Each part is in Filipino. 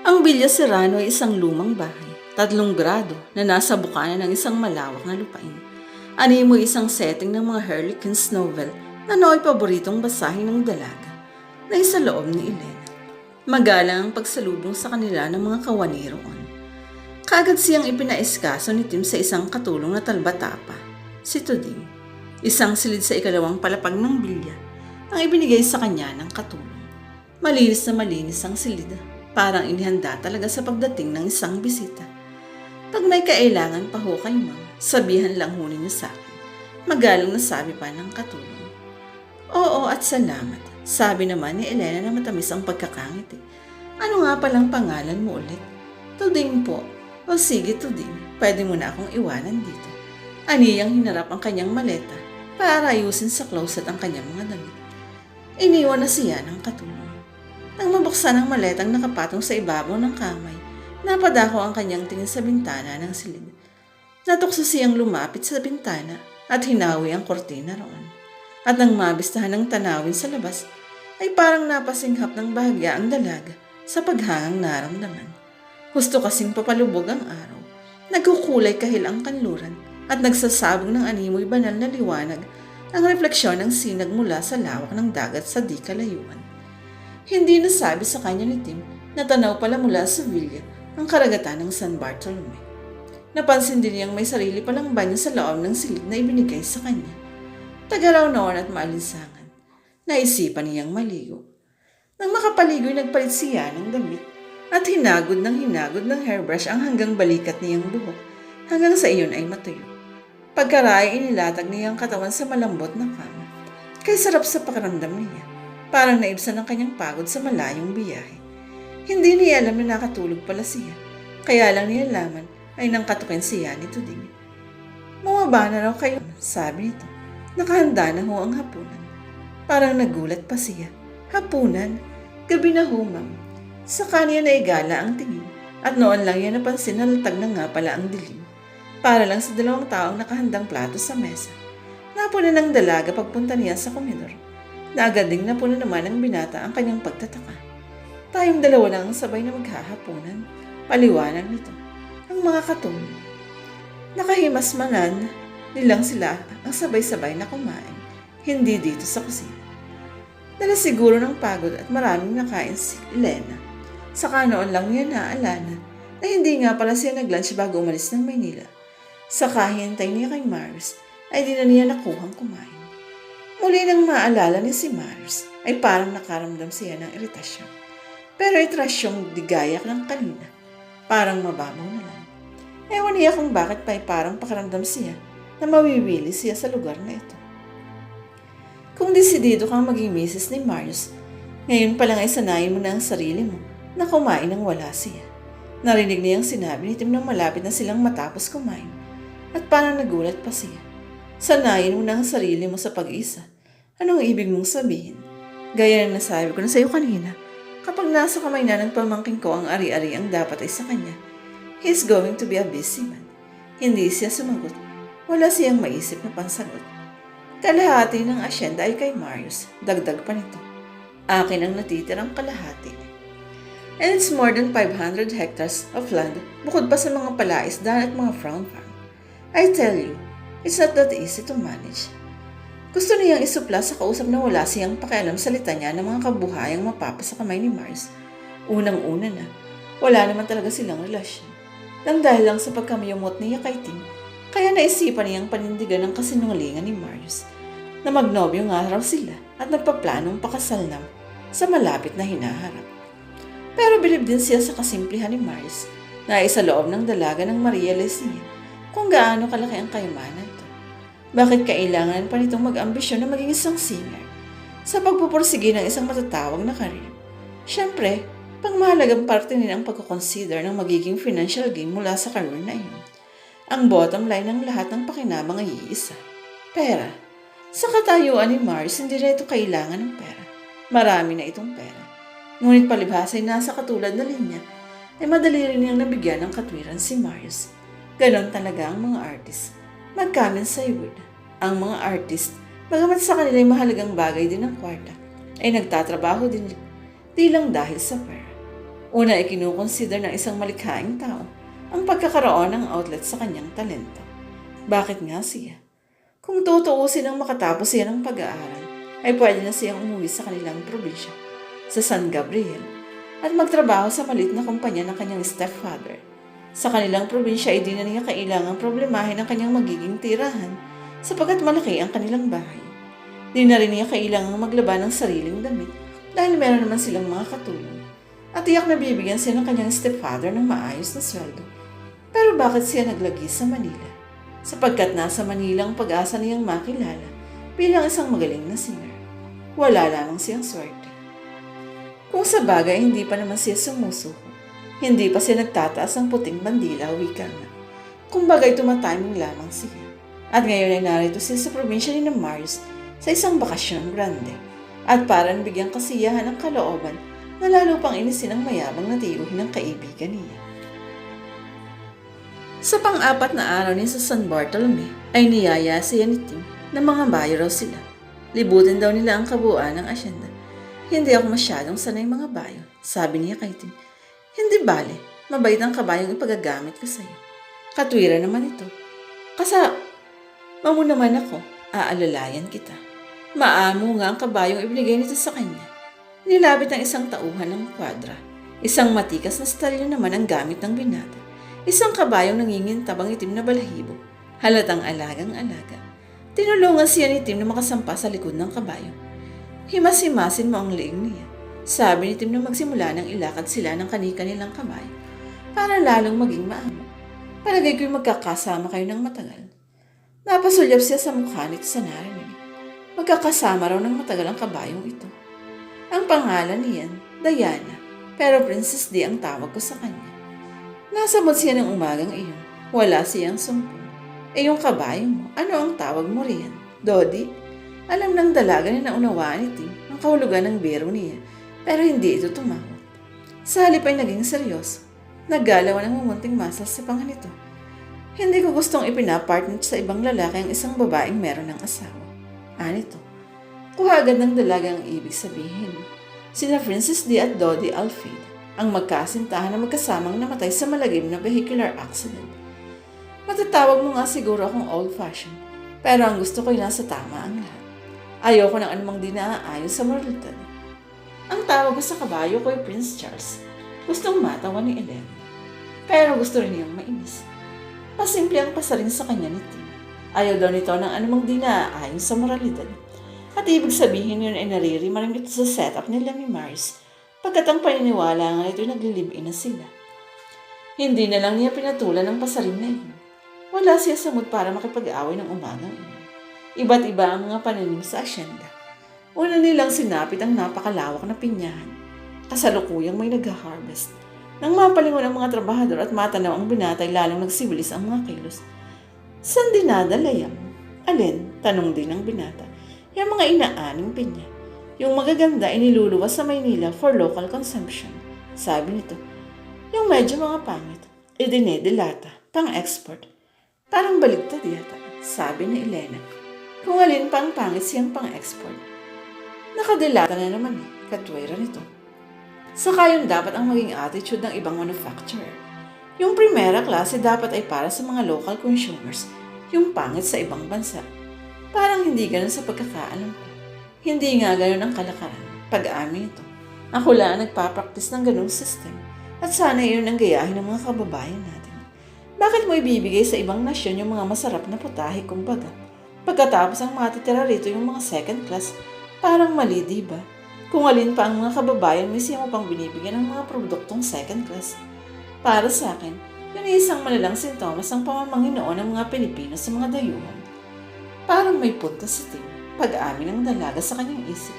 Ang Villa Serrano ay isang lumang bahay, tatlong grado na nasa bukana ng isang malawak na lupain. Animo isang setting ng mga Harlequin's novel na nooy paboritong basahin ng dalaga na isa loob ni Elena. Magalang ang pagsalubong sa kanila ng mga kawani roon. Kagad siyang ipinaiskaso ni Tim sa isang katulong na talbatapa, si Tuding. Isang silid sa ikalawang palapag ng bilya ang ibinigay sa kanya ng katulong. Malinis na malinis ang silid, parang inihanda talaga sa pagdating ng isang bisita. Pag may kailangan pa ho kay ma'am, sabihan lang ho ninyo sa akin. Magalang na sabi pa ng katulong. Oo at salamat. Sabi naman ni Elena na matamis ang pagkakangiti. Ano nga palang pangalan mo ulit? Tuding po. O sige, Tuding. Pwede mo na akong iwanan dito. Aniyang hinarap ang kanyang maleta para ayusin sa closet ang kanyang mga damit. Iniwan na siya ng katulong. Nang mabuksan ang maletang nakapatong sa ibabaw ng kamay, napadako ang kanyang tingin sa bintana ng silid. Natukso siyang lumapit sa bintana at hinawi ang kortina roon. At nang mabistahan ng tanawin sa labas, ay parang napasinghap ng bahagya ang dalaga sa paghangang naramdaman. Gusto kasing papalubog ang araw. Nagkukulay kahil ang kanluran at nagsasabog ng animoy banal na liwanag ang refleksyon ng sinag mula sa lawak ng dagat sa di kalayuan. Hindi nasabi sa kanya ni Tim na tanaw pala mula sa villa ang karagatan ng San Bartolome. Napansin din niyang may sarili palang banyo sa loob ng silid na ibinigay sa kanya. Tagaraw noon at maalinsangan. Naisipan niyang maligo. Nang makapaligo'y nagpalit siya ng damit at hinagod ng hinagod ng hairbrush ang hanggang balikat niyang buhok hanggang sa iyon ay matuyo. Pagkaraya inilatag niya ang katawan sa malambot na kama. Kay sarap sa pakiramdam niya. Parang naibsan ang kanyang pagod sa malayong biyahe. Hindi niya alam na nakatulog pala siya. Kaya lang niya laman ay nang katukin siya ni Tuding. Bumaba na raw kayo, sabi nito. Nakahanda na ho ang hapunan. Parang nagulat pa siya. Hapunan? Gabi na ho, ma'am. Sa kanya na igala ang tingin. At noon lang yan napansin na latag na nga pala ang dilim. Para lang sa dalawang taong nakahandang plato sa mesa. Napuna ng dalaga pagpunta niya sa komedor. Naagad ding napuna naman ng binata ang kanyang pagtataka. Tayong dalawa lang ang sabay na maghahapunan. Paliwanag nito. Ang mga katulong. Nakahimas manan nilang sila ang sabay-sabay na kumain. Hindi dito sa kusina. Dala siguro ng pagod at maraming nakain si Elena. Saka noon lang niya naalala na hindi nga pala siya nag-lunch bago umalis ng Maynila. Saka hintay niya kay Mars ay di na niya nakuhang kumain. Muli nang maalala ni si Mars ay parang nakaramdam siya ng iritasyon. Pero itrasyong digayak ng kanina. Parang mababaw na lang. Ewan niya kung bakit pa ay parang pakaramdam siya na mawiwili siya sa lugar na ito. Kung desidido kang maging misis ni Marius, ngayon pa lang ay sanayin mo na ang sarili mo na kumain nang wala siya. Narinig niyang sinabi ni Tim nang malapit na silang matapos kumain at parang nagulat pa siya. Sanayin mo na ang sarili mo sa pag-isa. Anong ibig mong sabihin? Gaya ng nasabi ko na sa iyo kanina, kapag nasa kamay na ng pamangking ko ang ari-ari ang dapat ay sa kanya, he's going to be a busy man. Hindi siya sumagot. Wala siyang maisip na pansagot. Kalahati ng asyenda ay kay Marius. Dagdag pa nito. Akin ang natitirang kalahati. And it's more than 500 hectares of land bukod pa sa mga palaisdaan at mga frown farm. I tell you, it's not that easy to manage. Gusto niyang isupla sa kausap na wala siyang pakialam sa litanya ng mga kabuhayang mapapa sa kamay ni Mars. Unang-una na, wala naman talaga silang relasyon. Nang dahil lang sa pagkamiyamot niya kay Tim, kaya naisipan niyang panindigan ng kasinungalingan ni Marius na magnobyo nga raw sila at nagpaplanong pakasal na sa malapit na hinaharap. Pero bilib din siya sa kasimplihan ni Marius na isa loob ng dalaga ng Maria Lesia kung gaano kalaki ang kayamanan. Bakit kailangan pa nitong mag-ambisyon na maging isang singer sa pagpupursige ng isang matatawag na karir? Siyempre, pangmahalagang parte nila ang pagkakonsider ng magiging financial gain mula sa career na iyon. Ang bottom line ng lahat ng pakinabang ay iisa. Pera. Sa katayuan ni Mars, hindi na kailangan ng pera. Marami na itong pera. Ngunit palibhasa ay nasa katulad na linya, ay madali rin niyang nabigyan ng katwiran si Marius. Ganon talaga ang mga artist. Mag-comment sa word. Ang mga artist, bagamat sa kanila ay mahalagang bagay din ang kwarta, ay nagtatrabaho din di lang dahil sa pera. Una ay kinukonsider ng isang malikhaing tao ang pagkakaroon ng outlet sa kanyang talento. Bakit nga siya? Kung tutuusin ang makatapos siya ng pag-aaral, ay pwede na siyang umuwi sa kanilang probinsya, sa San Gabriel, at magtrabaho sa malit na kumpanya ng kanyang stepfather. Sa kanilang probinsya ay di na niya kailangang problemahin ang kanyang magiging tirahan sapagkat malaki ang kanilang bahay. Di na rin niya kailangang maglaba ng sariling damit dahil meron naman silang mga katulong. At tiyak na bibigyan siya ng kanyang stepfather ng maayos na sweldo. Pero bakit siya naglagi sa Manila? Sapagkat nasa Manila ang pag-asa niyang makilala bilang isang magaling na singer. Wala lamang siyang swerte. Kung sa bagay hindi pa naman siya sumusuko, hindi pa siya nagtataas ng puting bandila o wika nga. Kumbaga'y tumatiming lamang siya. At ngayon ay narito siya sa probinsya ni Mars sa isang bakasyon grande. At para bigyan kasiyahan ng kalooban na lalo pang inisin ang mayabang na tiyuhin ng kaibigan niya. Sa pang-apat na araw niya sa San Bartolome ay niyaya siya ni Tim na mga bayo raw sila. Libutin daw nila ang kabuuan ng asyenda. Hindi ako masyadong sanay mga bayo, sabi niya kay Tim. Hindi bale, mabait ang kabayong ipagagamit ko sa'yo. Katwira naman ito. Kasa, mamu naman ako, aalalayan kita. Maamo nga ang kabayong ibigay nito sa kanya. Nilabit ang isang tauhan ng kwadra. Isang matikas na stalyo naman ang gamit ng binata. Isang kabayong nangingintabang itim na balahibo. Halatang alagang alaga. Tinulungan siya ni Tim na makasampa sa likod ng kabayo. Himas-himasin mo ang leeg niya. Sabi ni Tim na magsimula nang ilakad sila ng kani-kanilang kabayo para lalong maging maamo. Palagay ko'y magkakasama kayo ng matagal. Napasulyap siya sa mukha nito sa narinig. Magkakasama raw ng matagal ang kabayong ito. Ang pangalan niyan, Diana, pero Princess D ang tawag ko sa kanya. Nasabot siya ng umagang iyon. Wala siyang sumpong. Eh yung kabayo mo, ano ang tawag mo riyan? Dodi? Alam ng dalaga na naunawaan ni Tim ang kahulugan ng biro niya, pero hindi ito tumawag. Sa halip ay naging seryoso. Naggalawan ang mumunting masal sa panganito. Hindi ko gustong ipinapartner sa ibang lalaki ang isang babaeng meron ng asawa. Anito, kuha agad ng dalaga ang ibig sabihin. Sina Princess D at Dodi Alfred ang magkasintahan na magkasamang namatay sa malagim na vehicular accident. Matatawag mo nga siguro akong old-fashioned, pero ang gusto ko'y nasa tama ang lahat. Ayoko ng anumang di sa moralidad. Ang tawag ko sa kabayo ko'y Prince Charles. Gustong matawa ni Ellen. Pero gusto rin niyang mainis. Pasimple ang pasarin sa kanya ni Tim. Ayaw daw nito ng anumang di naaayon sa moralidad. At ibig sabihin yun ay naririma rin ito sa setup ni Mars pagkat ang paniniwala nga ito ay naglilibin na sila. Hindi na lang niya pinatulan ang pasarin na yun. Wala siya sa mood para makipag-away ng umagang. Iba't iba ang mga pananim sa asyenda. Una nilang sinapit ang napakalawak na pinyahan. Kasalukuyang may nag-harvest. Nang mapalingon ang mga trabahador at matanaw ang binatay lalong nagsibilis ang mga kilos. San dinadala yan? Alin? Tanong din ng binata. Yung mga inaaning pinya. Yung magaganda ay niluluwas sa Maynila for local consumption. Sabi nito. Yung medyo mga pangit, idinedilata, pang-export. Parang baligtad yata, sabi ni Elena. Kung alin pa ang pangit siyang pang-export. Nakadilata na naman eh, katwera nito. Saka yun dapat ang maging attitude ng ibang manufacturer. Yung primera klase dapat ay para sa mga local consumers, yung pangit sa ibang bansa. Parang hindi ganun sa pagkakaalam ko. Hindi nga ganun ang kalakaran, pag-amin ito. Ako lang ang nagpapraktis ng ganung system at sana yun ang gayahin ng mga kababayan natin. Bakit mo ibibigay sa ibang nasyon yung mga masarap na putahe kumbaga? Pagkatapos ang matitira rito yung mga second class, parang mali, di ba? Kung alin pa ang mga kababayan, may siya mo pang binibigyan ng mga produktong second class. Para sa akin, yun ay isang malalang sintomas ng pamamanginoon ng mga Pilipino sa mga dayuhan. Parang may punta si Tim, pag-amin ng dalaga sa kanyang isip.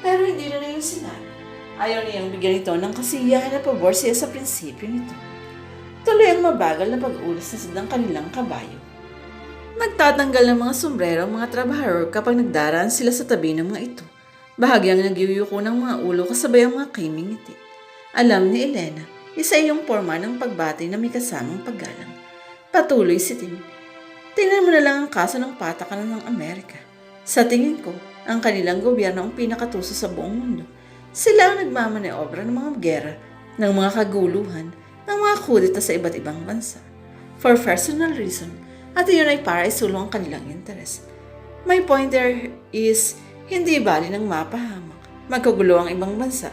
Pero hindi na na yung sinabi. Ayaw niyang bigyan ito ng kasiyahan na pabor siya sa prinsipyo nito. Tuloy ang mabagal na pag-ulas na ng kanilang kabayo. Nagtatanggal ng mga sombrero ang mga trabahador kapag nagdaraan sila sa tabi ng mga ito. Bahagyang nagyuyuko ng mga ulo kasabay ang mga kaming ngiti. Alam ni Elena, isa yung forma ng pagbati na may kasamang paggalang. Patuloy si Tim. Tingnan mo na lang ang kaso ng patakaran ng Amerika. Sa tingin ko, ang kanilang gobyerno ang pinakatuso sa buong mundo. Sila ang nagmamaneobra ng mga gera ng mga kaguluhan ng mga kudita sa iba't ibang bansa. For personal reason, at iyon ay para isulong ang kanilang interes. My point there is, hindi bali ng mapahamak. Magkagulo ang ibang bansa,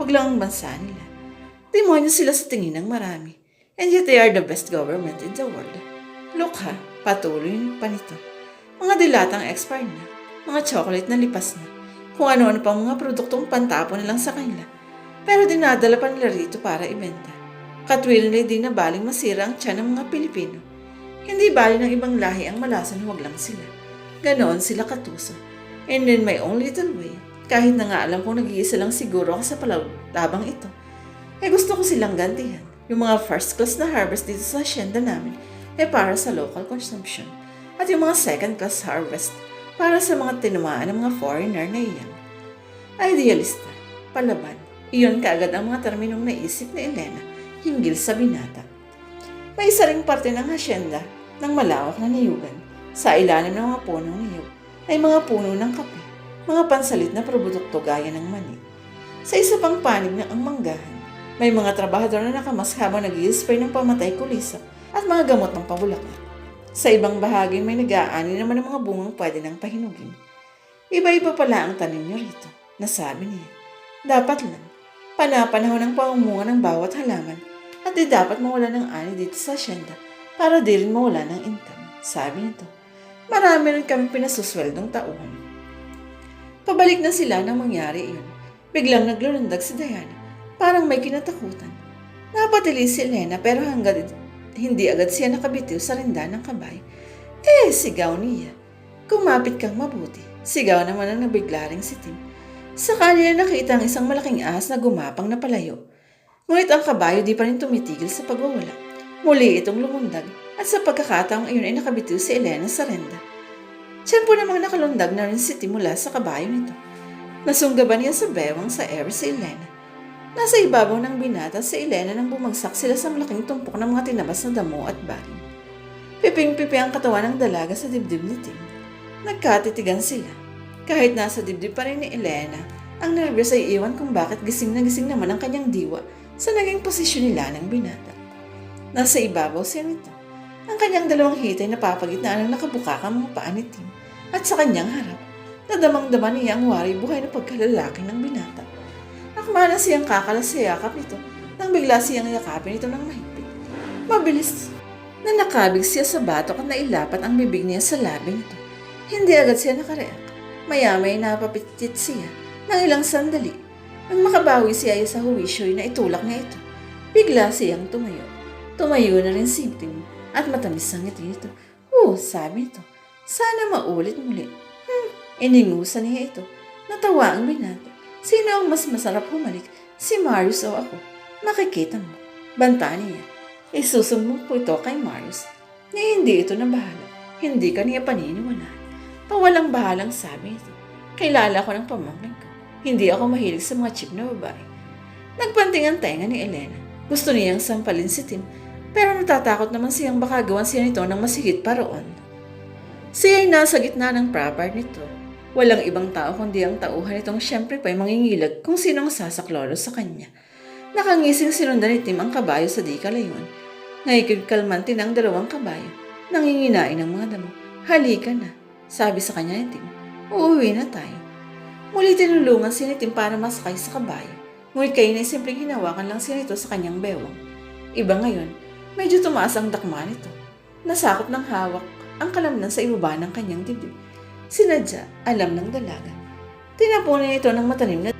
wag lang ang bansa nila. Demonyo sila sa tingin ng marami. And yet they are the best government in the world. Look ha, patuloy pa nito. Mga dilatang expired na, mga chocolate na lipas na, kung ano-ano pang mga produktong pantapon na lang sa kanila. Pero dinadala pa nila rito para ibenta. Katwil nila din na baling masira ang tiyan ng mga Pilipino. Hindi bali ng ibang lahi ang malasan huwag lang sila. Ganoon sila katuso. And in my own little way, kahit na nga alam kong nag-iisa lang siguro ako sa palabang ito, eh gusto ko silang gantihan. Yung mga first class na harvest dito sa hacienda namin eh para sa local consumption. At yung mga second class harvest para sa mga tinamaan ng mga foreigner na iyan. Idealista, palaban, iyon kaagad ang mga terminong naisip ni Elena hinggil sa binata. May isa ring parte ng hacienda ng malawak na niyugan. Sa ilalim ng mga punong niyog ay mga puno ng kape, mga pansalit na produkto gaya ng mani. Sa isa pang panig na ang manggahan, may mga trabahador na nakamas habang nag spray ng pamatay kulisa at mga gamot ng pabulaklak. Sa ibang bahagi may nag-aani naman ng mga bungang pwede ng pahinugin. Iba-iba pala ang tanim niyo rito, nasabi niya. Dapat lang, panapanahon ng pamumunga ng bawat halaman at di dapat mawala ng ani dito sa asyenda para di rin mawala ng income, sabi nito. Marami rin kami pinasusweldong tauhan. Pabalik na sila nang mangyari iyon. Biglang naglulundag si Diana. Parang may kinatakutan. Napatili si Elena pero hanggang hindi agad siya nakabitiw sa rinda ng kabay. Eh, sigaw niya. Kumapit kang mabuti. Sigaw naman ang nabigla ring si Tim. Sa kanya nakita ang isang malaking ahas na gumapang na palayo. Ngunit ang kabayo di pa rin tumitigil sa pagwawala. Muli itong lumundag at sa pagkakataong iyon ay nakabitiw si Elena sa renda. Tiyempo namang nakalundag na rin si Tim mula sa kabayo nito. Nasunggaban niya sa bewang sa air si Elena. Nasa ibabaw ng binata si Elena nang bumagsak sila sa malaking tumpok ng mga tinabas na damo at baling. Piping-pipi ang katawan ng dalaga sa dibdib ni Tim. Nagkatitigan sila. Kahit nasa dibdib pa rin ni Elena, ang nervyos ay iwan kung bakit gising na gising naman ang kanyang diwa sa naging posisyon nila ng binata. Nasa ibabaw siya nito. Ang kanyang dalawang hitay napapagitnaan ng nakabukakang mga paa ni Tim at sa kanyang harap, nadamang-dama niya ang wari buhay na pagkalalaki ng binata. Akma na siyang kakalas sa yakap nito nang bigla siyang yakapin ito ng mahigpit. Mabilis na nakabig siya sa batok at nailapat ang bibig niya sa labi nito. Hindi agad siya nakareak. Maya-may napapitit siya ng ilang sandali. Nang makabawi siya sa huwisyoy na itulak niya ito, bigla siyang tumayo. Tumayo na rin si Tim at matamis ang ngiti nito. Oh, sabi ito, sana maulit muli. Hmm, iningusan niya ito. Natawa ang binata. Sino ang mas masarap humalik? Si Marius o ako? Makikita mo. Banta niya. Isusumbong po ito kay Marius. Ni hindi ito na bahala. Hindi ka niya paniniwalaan. Pawalang bahalang sabi ito. Kailala ko ng pamangkin ko. Hindi ako mahilig sa mga cheap na babae. Nagpanting ang tenga ni Elena. Gusto niyang sampalin si Tim, pero natatakot naman siyang baka gawan siya nito ng masigit pa roon. Siya ay nasa gitna ng proper nito. Walang ibang tao kundi ang tauhan nitong siyempre pa'y mangingilag kung sino ang sasaklolo sa kanya. Nakangising sinundan ni Tim ang kabayo sa di kalayon. Ngayon kalmantin ang dalawang kabayo. Nanginginain ang mga damo. Halika na, sabi sa kanya ni Tim. Uuwi na tayo. Muli tinulungan si ni Tim para masakay sa kabayo. Ngunit kayo na simpleng hinawakan lang siya nito sa kanyang bewang. Iba ngayon, medyo tumaas ang dakma nito. Nasakop ng hawak ang kalamnan sa ibaba ng kanyang dibdib. Sinadya, alam ng dalaga. Tinapunan ito ng matanim na